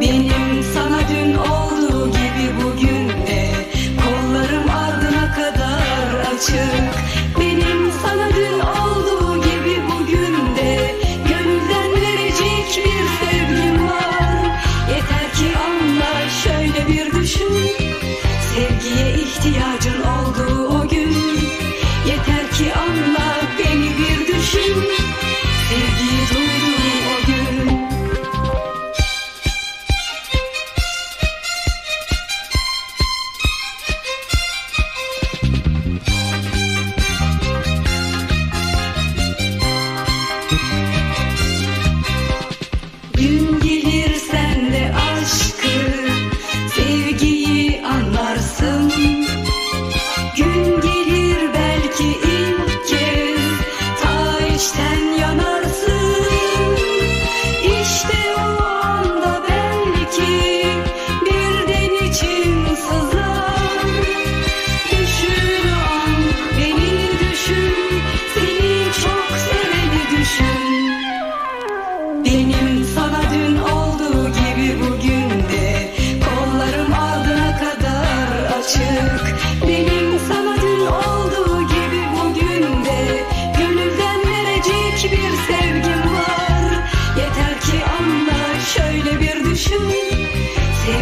Benim sana dün olduğu gibi bugün de kollarım ardına kadar açık.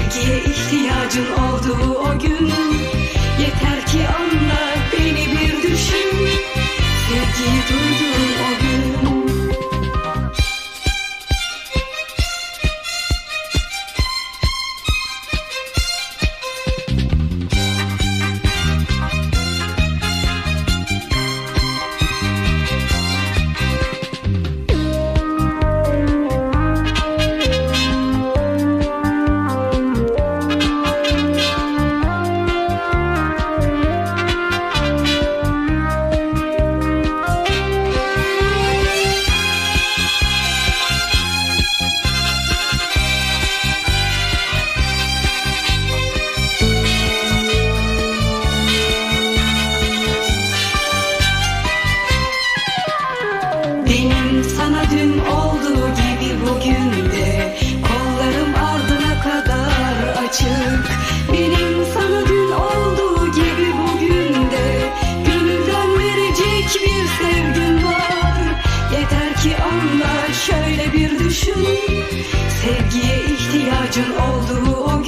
sevgiye ihtiyacın olduğu o gün yeter ki anlayın. Dün olduğu gibi bugün de kollarım ardına kadar açık. Benim sana dün olduğu gibi bugün de gönülden verecek bir sevgim var. Yeter ki anla şöyle bir düşün. Sevgiye ihtiyacın olduğu o gün.